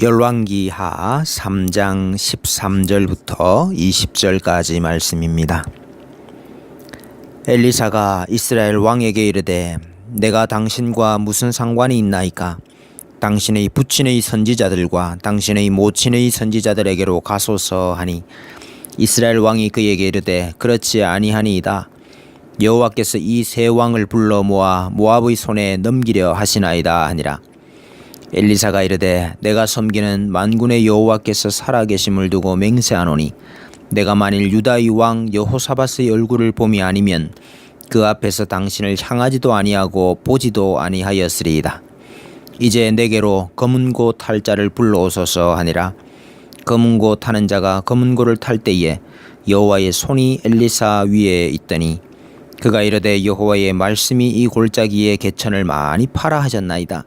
열왕기하 3장 13절부터 20절까지 말씀입니다. 엘리사가 이스라엘 왕에게 이르되 내가 당신과 무슨 상관이 있나이까? 당신의 부친의 선지자들과 당신의 모친의 선지자들에게로 가소서 하니 이스라엘 왕이 그에게 이르되 그렇지 아니하니이다. 여호와께서 이 세 왕을 불러 모아 모압의 손에 넘기려 하시나이다 하니라 엘리사가 이르되 내가 섬기는 만군의 여호와께서 살아계심을 두고 맹세하노니 내가 만일 유다의 왕 여호사밧의 얼굴을 봄이 아니면 그 앞에서 당신을 향하지도 아니하고 보지도 아니하였으리이다. 이제 내게로 검은고 탈 자를 불러오소서 하니라. 검은고 타는 자가 검은고를 탈 때에 여호와의 손이 엘리사 위에 있더니 그가 이르되 여호와의 말씀이 이 골짜기에 개천을 많이 파라 하셨나이다.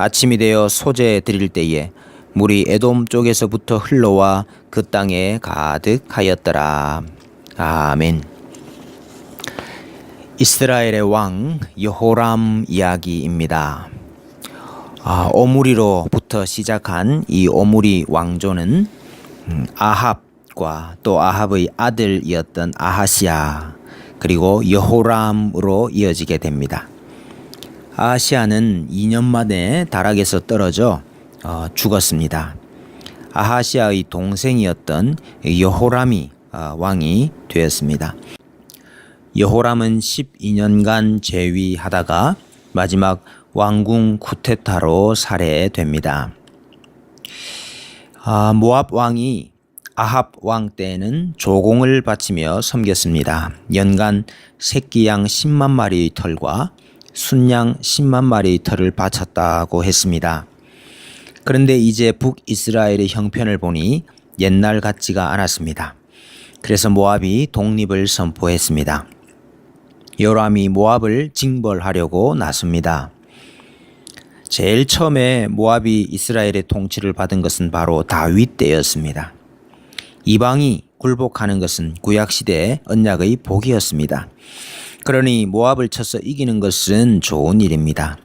아침이 되어 소재 드릴 때에 물이 에돔 쪽에서부터 흘러와 그 땅에 가득하였더라. 아멘. 이스라엘의 왕 여호람 이야기입니다. 아, 오므리로부터 시작한 이 오므리 왕조는 음, 아합과 또 아합의 아들이었던 아하시아 그리고 여호람으로 이어지게 됩니다. 아하시아는 2년 만에 다락에서 떨어져 어, 죽었습니다. 아하시아의 동생이었던 여호람이 어, 왕이 되었습니다. 여호람은 12년간 재위하다가 마지막 왕궁 쿠테타로 살해됩니다. 아, 모압 왕이 아합 왕 때에는 조공을 바치며 섬겼습니다. 연간 새끼 양 10만 마리의 털과 순양 10만 마리의 털을 바쳤다고 했습니다. 그런데 이제 북이스라엘의 형편을 보니 옛날 같지가 않았습니다. 그래서 모압이 독립을 선포했습니다. 요람이 모압을 징벌하려고 나섭니다. 제일 처음에 모압이 이스라엘의 통치를 받은 것은 바로 다윗 때였습니다. 이방이 굴복하는 것은 구약 시대의 언약의 복이었습니다. 그러니 모압을 쳐서 이기는 것은 좋은 일입니다.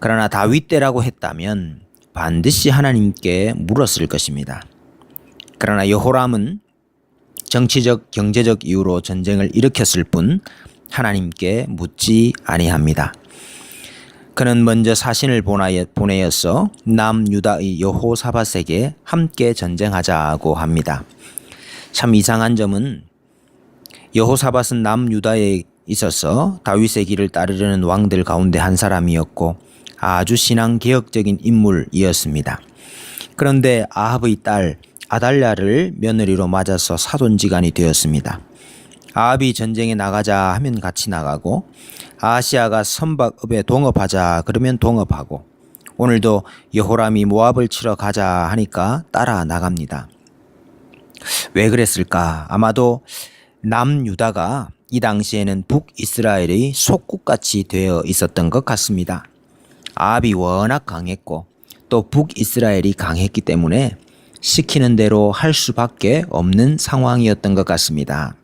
그러나 다윗 때라고 했다면 반드시 하나님께 물었을 것입니다. 그러나 여호람은 정치적 경제적 이유로 전쟁을 일으켰을 뿐 하나님께 묻지 아니합니다. 그는 먼저 사신을 보내어서 남유다의 여호사밧에게 함께 전쟁하자고 합니다. 참 이상한 점은 여호사밧은 남유다에 있어서 다윗의 길을 따르려는 왕들 가운데 한 사람이었고 아주 신앙 개혁적인 인물이었습니다. 그런데 아합의 딸 아달랴를 며느리로 맞아서 사돈지간이 되었습니다. 아합이 전쟁에 나가자 하면 같이 나가고 아시아가 선박읍에 동업하자 그러면 동업하고 오늘도 여호람이 모압을 치러 가자 하니까 따라 나갑니다. 왜 그랬을까? 아마도 남유다가 이 당시에는 북이스라엘의 속국같이 되어 있었던 것 같습니다. 아합이 워낙 강했고 또 북이스라엘이 강했기 때문에 시키는 대로 할 수밖에 없는 상황이었던 것 같습니다.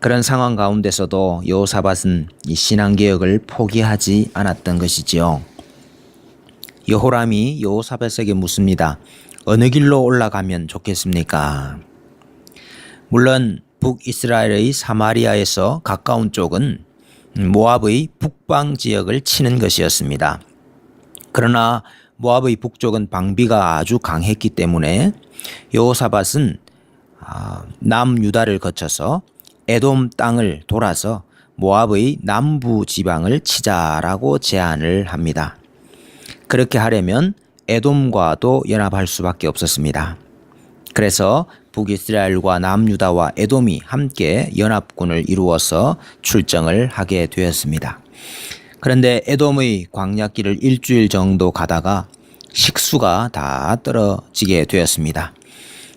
그런 상황 가운데서도 여호사밧은 이 신앙 개혁을 포기하지 않았던 것이지요. 여호람이 여호사밧에게 묻습니다. 어느 길로 올라가면 좋겠습니까? 물론 북이스라엘의 사마리아에서 가까운 쪽은 모압의 북방 지역을 치는 것이었습니다. 그러나 모압의 북쪽은 방비가 아주 강했기 때문에 여호사밧은 아, 남유다를 거쳐서 에돔 땅을 돌아서 모압의 남부 지방을 치자라고 제안을 합니다. 그렇게 하려면 에돔과도 연합할 수밖에 없었습니다. 그래서 북이스라엘과 남유다와 에돔이 함께 연합군을 이루어서 출정을 하게 되었습니다. 그런데 에돔의 광야길을 일주일 정도 가다가 식수가 다 떨어지게 되었습니다.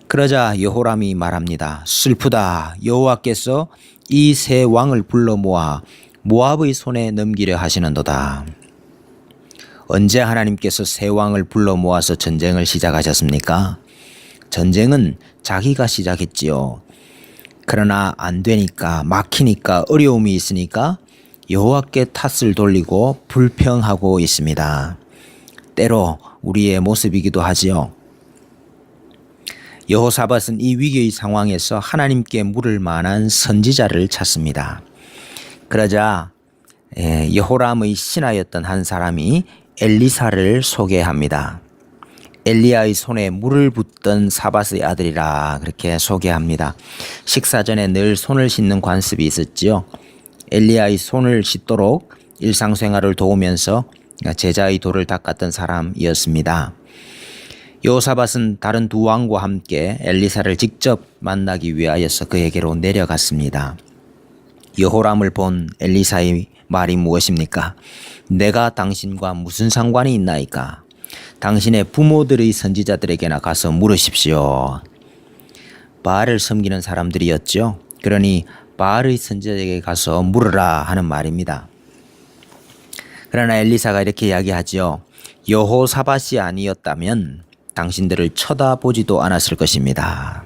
그러자 여호람이 말합니다. 슬프다. 여호와께서 이 세 왕을 불러 모아 모압의 손에 넘기려 하시는도다. 언제 하나님께서 세 왕을 불러 모아서 전쟁을 시작하셨습니까? 전쟁은 자기가 시작했지요. 그러나 안 되니까 막히니까 어려움이 있으니까 여호와께 탓을 돌리고 불평하고 있습니다. 때로 우리의 모습이기도 하지요. 여호사밧은 이 위기의 상황에서 하나님께 물을 만한 선지자를 찾습니다. 그러자 예, 여호람의 신하였던 한 사람이 엘리사를 소개합니다. 엘리야의 손에 물을 붓던 사밧의 아들이라 그렇게 소개합니다. 식사 전에 늘 손을 씻는 관습이 있었지요. 엘리야의 손을 씻도록 일상생활을 도우면서 제자의 돌을 닦았던 사람이었습니다. 요사밧은 다른 두 왕과 함께 엘리사를 직접 만나기 위하여서 그에게로 내려갔습니다. 여호람을 본 엘리사의 말이 무엇입니까? 내가 당신과 무슨 상관이 있나이까? 당신의 부모들의 선지자들에게나 가서 물으십시오. 바알을 섬기는 사람들이었죠. 그러니 바알의 선지자에게 가서 물으라 하는 말입니다. 그러나 엘리사가 이렇게 이야기하죠. 여호사밧이 아니었다면 당신들을 쳐다보지도 않았을 것입니다.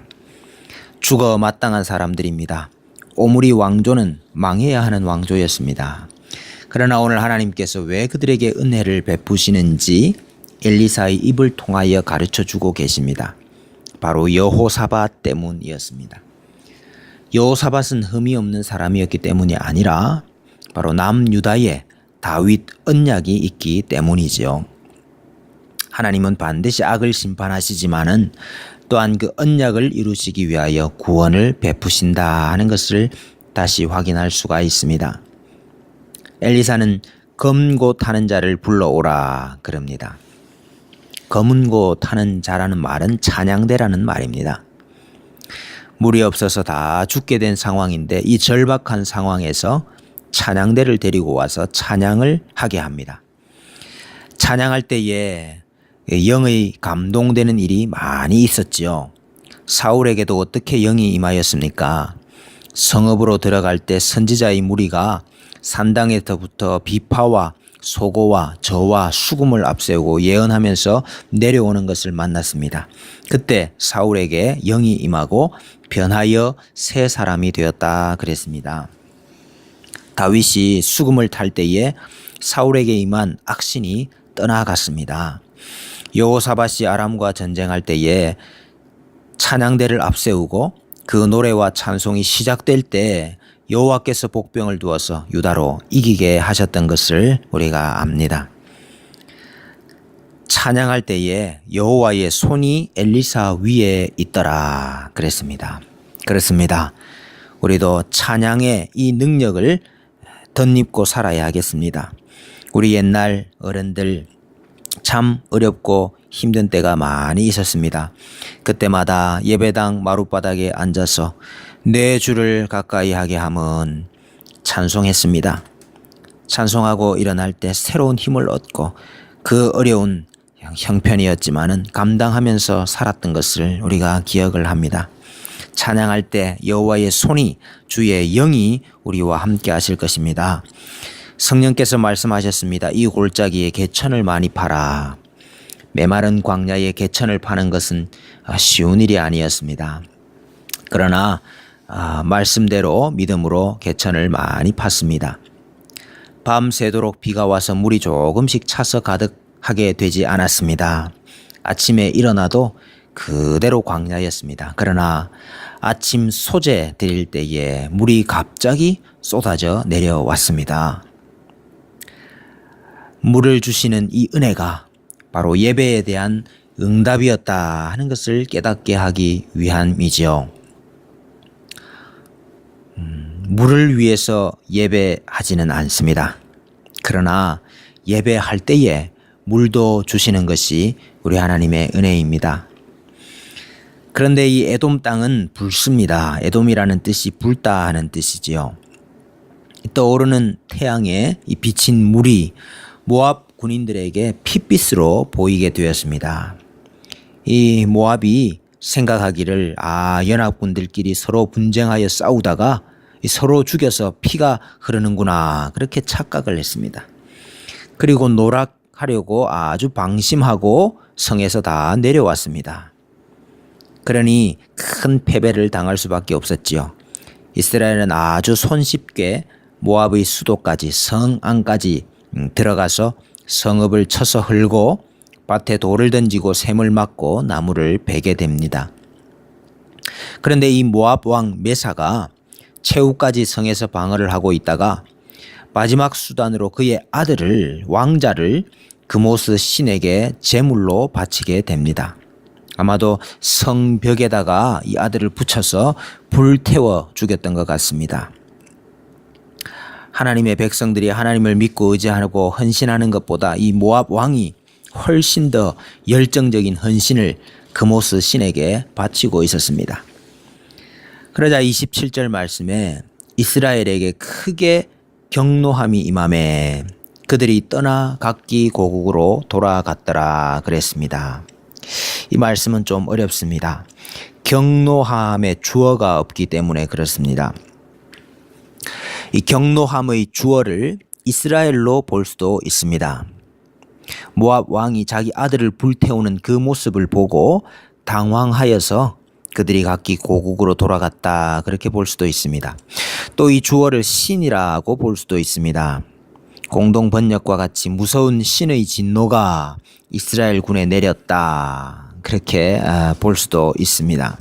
죽어 마땅한 사람들입니다. 오므리 왕조는 망해야 하는 왕조였습니다. 그러나 오늘 하나님께서 왜 그들에게 은혜를 베푸시는지 엘리사의 입을 통하여 가르쳐 주고 계십니다. 바로 여호사밧 때문이었습니다. 여호사밧은 흠이 없는 사람이었기 때문이 아니라 바로 남유다에 다윗 언약이 있기 때문이지요. 하나님은 반드시 악을 심판하시지만은 또한 그 언약을 이루시기 위하여 구원을 베푸신다 하는 것을 다시 확인할 수가 있습니다. 엘리사는 검고 타는 자를 불러오라 그럽니다. 검은고 타는 자라는 말은 찬양대라는 말입니다. 물이 없어서 다 죽게 된 상황인데 이 절박한 상황에서 찬양대를 데리고 와서 찬양을 하게 합니다. 찬양할 때에 영의 감동되는 일이 많이 있었지요. 사울에게도 어떻게 영이 임하였습니까? 성읍으로 들어갈 때 선지자의 무리가 산당에서부터 비파와 소고와 저와 수금을 앞세우고 예언하면서 내려오는 것을 만났습니다. 그때 사울에게 영이 임하고 변하여 새 사람이 되었다 그랬습니다. 다윗이 수금을 탈 때에 사울에게 임한 악신이 떠나갔습니다. 여호사밧이 아람과 전쟁할 때에 찬양대를 앞세우고 그 노래와 찬송이 시작될 때 여호와께서 복병을 두어서 유다로 이기게 하셨던 것을 우리가 압니다. 찬양할 때에 여호와의 손이 엘리사 위에 있더라 그랬습니다. 그렇습니다. 우리도 찬양의 이 능력을 덧입고 살아야 하겠습니다. 우리 옛날 어른들 참 어렵고 힘든 때가 많이 있었습니다. 그때마다 예배당 마룻바닥에 앉아서 내 주를 가까이 하게 함은 찬송했습니다. 찬송하고 일어날 때 새로운 힘을 얻고 그 어려운 형편이었지만은 감당하면서 살았던 것을 우리가 기억을 합니다. 찬양할 때 여호와의 손이 주의 영이 우리와 함께 하실 것입니다. 성령께서 말씀하셨습니다. 이 골짜기에 개천을 많이 팔아. 메마른 광야에 개천을 파는 것은 쉬운 일이 아니었습니다. 그러나 아, 말씀대로 믿음으로 개천을 많이 팠습니다. 밤새도록 비가 와서 물이 조금씩 차서 가득하게 되지 않았습니다. 아침에 일어나도 그대로 광야였습니다. 그러나 아침 소재 드릴 때에 물이 갑자기 쏟아져 내려왔습니다. 물을 주시는 이 은혜가 바로 예배에 대한 응답이었다 하는 것을 깨닫게 하기 위함이지요. 음, 물을 위해서 예배하지는 않습니다. 그러나 예배할 때에 물도 주시는 것이 우리 하나님의 은혜입니다. 그런데 이 에돔 땅은 붉습니다. 에돔이라는 뜻이 붉다 하는 뜻이지요. 떠오르는 태양에 이 비친 물이 모압 군인들에게 핏빛으로 보이게 되었습니다. 이 모압이 생각하기를 아 연합군들끼리 서로 분쟁하여 싸우다가 이 서로 죽여서 피가 흐르는구나 그렇게 착각을 했습니다. 그리고 노락하려고 아주 방심하고 성에서 다 내려왔습니다. 그러니 큰 패배를 당할 수밖에 없었지요. 이스라엘은 아주 손쉽게 모압의 수도까지 성 안까지 음, 들어가서 성읍을 쳐서 헐고 밭에 돌을 던지고 샘을 맞고 나무를 베게 됩니다. 그런데 이 모압 왕 메사가 최후까지 성에서 방어를 하고 있다가 마지막 수단으로 그의 아들을 왕자를 그모스 신에게 제물로 바치게 됩니다. 아마도 성벽에다가 이 아들을 붙여서 불태워 죽였던 것 같습니다. 하나님의 백성들이 하나님을 믿고 의지하고 헌신하는 것보다 이 모압 왕이 훨씬 더 열정적인 헌신을 그모스 신에게 바치고 있었습니다. 그러자 27절 말씀에 이스라엘에게 크게 경노함이 임함에 그들이 떠나 각기 고국으로 돌아갔더라 그랬습니다. 이 말씀은 좀 어렵습니다. 경노함의 주어가 없기 때문에 그렇습니다. 이 경노함의 주어를 이스라엘로 볼 수도 있습니다. 모압 왕이 자기 아들을 불태우는 그 모습을 보고 당황하여서 그들이 각기 고국으로 돌아갔다 그렇게 볼 수도 있습니다. 또 이 주어를 신이라고 볼 수도 있습니다. 공동 번역과 같이 무서운 신의 진노가 이스라엘 군에 내렸다 그렇게 아, 볼 수도 있습니다.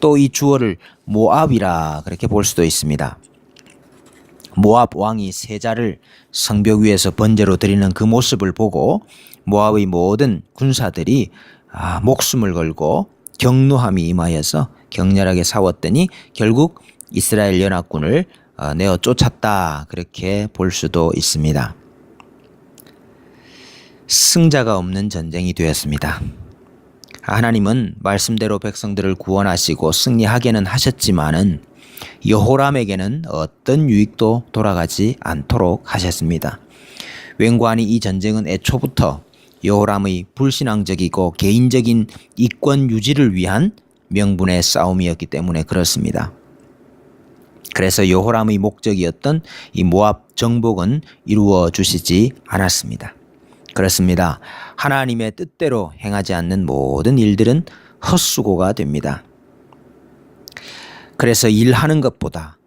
또 이 주어를 모압이라 그렇게 볼 수도 있습니다. 모압 왕이 세자를 성벽 위에서 번제로 드리는 그 모습을 보고 모압의 모든 군사들이 아, 목숨을 걸고 경노함이 임하여서 격렬하게 싸웠더니 결국 이스라엘 연합군을 어, 내어 쫓았다 그렇게 볼 수도 있습니다. 승자가 없는 전쟁이 되었습니다. 하나님은 말씀대로 백성들을 구원하시고 승리하게는 하셨지만은 여호람에게는 어떤 유익도 돌아가지 않도록 하셨습니다. 웬관이 이 전쟁은 애초부터 여호람의 불신앙적이고 개인적인 이권 유지를 위한 명분의 싸움이었기 때문에 그렇습니다. 그래서 여호람의 목적이었던 이 모압 정복은 이루어 주시지 않았습니다. 그렇습니다. 하나님의 뜻대로 행하지 않는 모든 일들은 헛수고가 됩니다. 그래서 일하는 것보다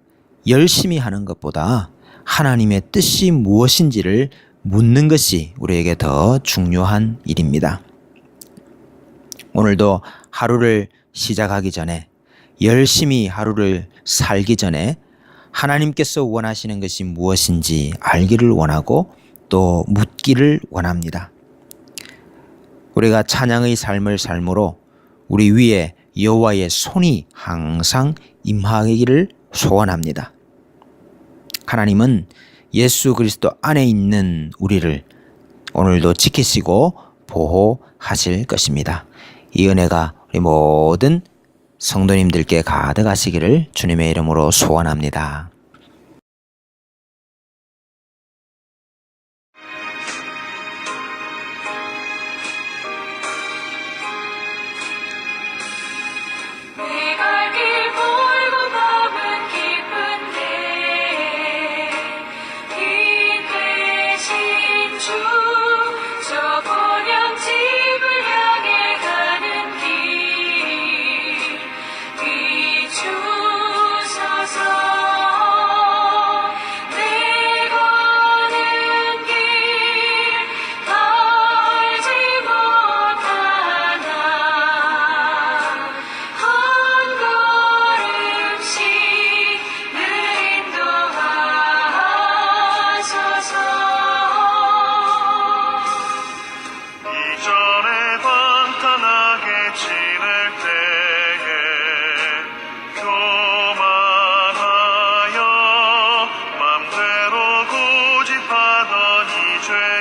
열심히 하는 것보다 하나님의 뜻이 무엇인지를 묻는 것이 우리에게 더 중요한 일입니다. 오늘도 하루를 시작하기 전에 열심히 하루를 살기 전에 하나님께서 원하시는 것이 무엇인지 알기를 원하고 또 묻기를 원합니다. 우리가 찬양의 삶을 삶으로 우리 위에 여호와의 손이 항상 임하기를 소원합니다. 하나님은 예수 그리스도 안에 있는 우리를 오늘도 지키시고 보호하실 것입니다. 이 은혜가 우리 모든 성도님들께 가득하시기를 주님의 이름으로 소원합니다. Patriot.